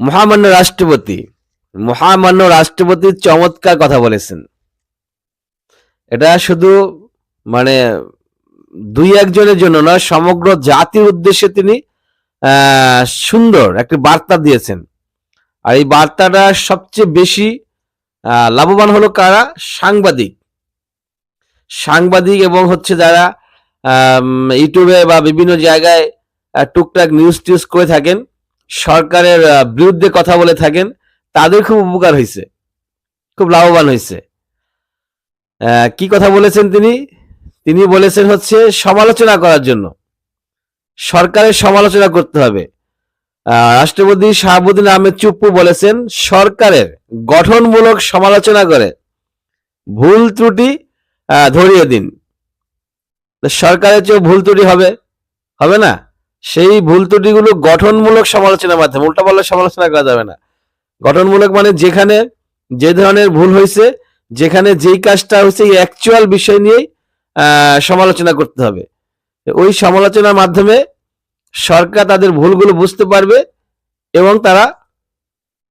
মহামান্য রাষ্ট্রপতি মহামান্য রাষ্ট্রপতি চমৎকার কথা বলেছেন। এটা শুধু মানে দুই একজনের জন্য নয়, সমগ্র জাতির উদ্দেশ্যে তিনি সুন্দর একটি বার্তা দিয়েছেন। আর এই বার্তাটা সবচেয়ে বেশি লাভবান হলো কারা? সাংবাদিক। সাংবাদিক এবং হচ্ছে যারা ইউটিউবে বা বিভিন্ন জায়গায় টুকটাক নিউজ টিউজ করে থাকেন সরকারের বিরুদ্ধে কথা বলে থাকেন, তাদের খুব উপকার হয়েছে খুব লাভবান হয়েছে কি কথা বলেছেন তিনি? তিনি বলেছেন হচ্ছে, সমালোচনা করার জন্য। সরকারের সমালোচনা করতে হবে। রাষ্ট্রপতি শাহাবুদ্দিন আহমেদ চুপ্পু বলেছেন, সরকারের গঠনমূলক সমালোচনা করে ভুল ত্রুটি ধরিয়ে দিন। সরকারের চেয়েও ভুল ত্রুটি হবে হবে না? সেই ভুল ত্রুটিগুলো গঠনমূলক সমালোচনার মাধ্যমে, উল্টা পাল্টা সমালোচনা করা যাবে না। গঠনমূলক মানে যেখানে যে ধরনের ভুল হয়েছে, যেখানে যেই কাজটা হয়েছে, এই অ্যাকচুয়াল বিষয় নিয়েই সমালোচনা করতে হবে। ওই সমালোচনার মাধ্যমে সরকার তাদের ভুলগুলো বুঝতে পারবে এবং তারা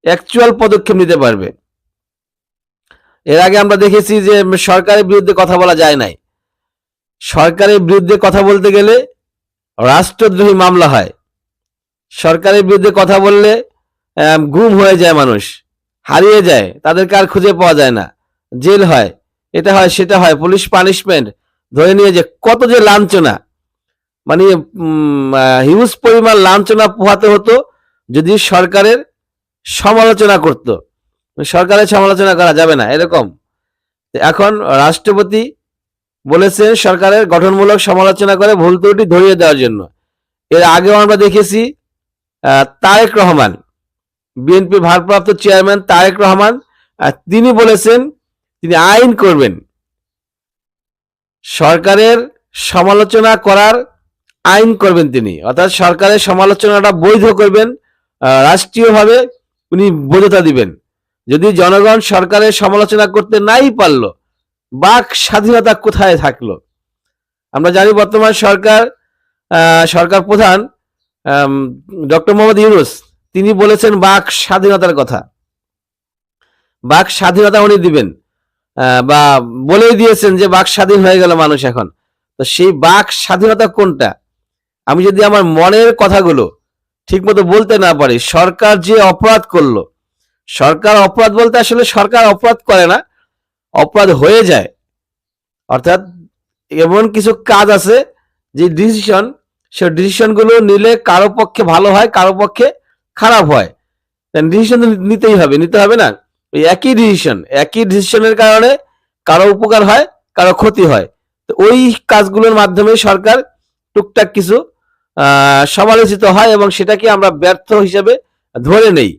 অ্যাকচুয়াল পদক্ষেপ নিতে পারবে। এর আগে আমরা দেখেছি যে সরকারের বিরুদ্ধে কথা বলা যায় নাই। সরকারের বিরুদ্ধে কথা বলতে গেলে রাষ্ট্রদ্রোহী মামলা হয়। সরকারের বিরুদ্ধে কথা বললে গুম হয়ে যায় মানুষ, হারিয়ে যায়, তাদেরকে আর খুঁজে পাওয়া যায় না। জেল হয়, এটা হয়, সেটা হয়, পুলিশ পানিশমেন্ট ধরে নিয়ে যে কত যে লাঞ্ছনা। মানে হিউজ পরিমাণ লাঞ্ছনা পোহাতে হতো যদি সরকারের সমালোচনা করত। সরকারের সমালোচনা করা যাবে না, এরকম। এখন রাষ্ট্রপতি বলেছেন সরকারের গঠনমূলক সমালোচনা করে ভুল ত্রুটি ধরিয়ে দেওয়ার জন্য। এর আগেও আমরা দেখেছি তারেক রহমান, বিএনপি ভারপ্রাপ্ত চেয়ারম্যান তারেক রহমান তিনি বলেছেন, তিনি আইন করবেন। সরকারের সমালোচনা করার আইন করবেন তিনি। অর্থাৎ সরকারের সমালোচনাটা বৈধ করবেন রাষ্ট্রীয়ভাবে উনি বৈধতা দিবেন। যদি জনগণ সরকারের সমালোচনা করতে নাই পারল বাক স্বাধীনতা কোথায় থাকল? আমরা জানি বর্তমান সরকার সরকার প্রধান ডক্টর মোহাম্মদ ইউনুস, তিনি বলেছেন বাক স্বাধীনতার কথা। বাক স্বাধীনতা উনি দিবেন বা বলেই দিয়েছেন যে বাক স্বাধীন হয়ে গেল মানুষ এখন। তো সেই বাক স্বাধীনতা কোনটা? আমি যদি আমার মনের কথাগুলো ঠিকমতো বলতে না পারি, সরকার যে অপরাধ করল, সরকার অপরাধ বলতে আসলে সরকার অপরাধ করে না অপরাধ হয়ে যায়। অর্থাৎ এমন কিছু কাজ আছে যে ডিসিশন সে ডিসিশনগুলো নিলে কারও পক্ষে ভালো হয়, কারও পক্ষে খারাপ হয়। ডিসিশন নিতেই হবে, নিতে হবে না। ওই একই ডিসিশন একই ডিসিশনের কারণে কারও উপকার হয়, কারও ক্ষতি হয়। তো ওই কাজগুলোর মাধ্যমে সরকার টুকটাক কিছু সমালোচিত হয় এবং সেটাকে আমরা ব্যর্থ হিসেবে ধরে নেই।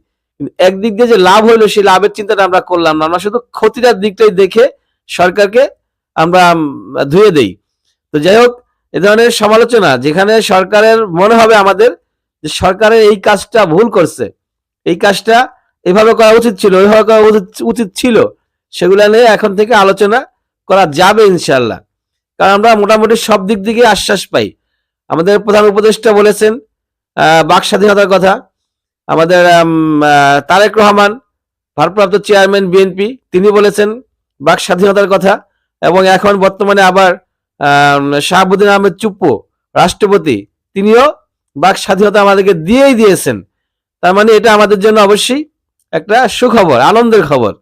একদিক দিয়ে যে লাভ হইল, সেই লাভের চিন্তাটা আমরা করলাম না। আমরা শুধু ক্ষতিটার দিকটাই দেখে সরকারকে আমরা ধুয়ে দেই। তো যাই হোক, এ ধরনের সমালোচনা যেখানে সরকারের মনে হবে আমাদের যে সরকারের এই কাজটা ভুল করছে, এই কাজটা এভাবে করা উচিত ছিল, ওইভাবে করা উচিত- ছিল, সেগুলো নিয়ে এখন থেকে আলোচনা করা যাবে ইনশাল্লাহ কারণ আমরা মোটামুটি সব দিক থেকে আশ্বাস পাই। আমাদের প্রধান উপদেষ্টা বলেছেন বাক স্বাধীনতার কথা। আমাদের তারেক রহমান, ভারপ্রাপ্ত চেয়ারম্যান বিএনপি তিনি বলেছেন বাক স্বাধীনতার কথা এবং এখন বর্তমানে আবার শাহাবুদ্দিন আহমেদ চুপ্পু, রাষ্ট্রপতি, তিনিও বাক স্বাধীনতা আমাদেরকে দিয়েই দিয়েছেন। তার মানে এটা আমাদের জন্য অবশ্যই একটা সুখবর, আনন্দের খবর।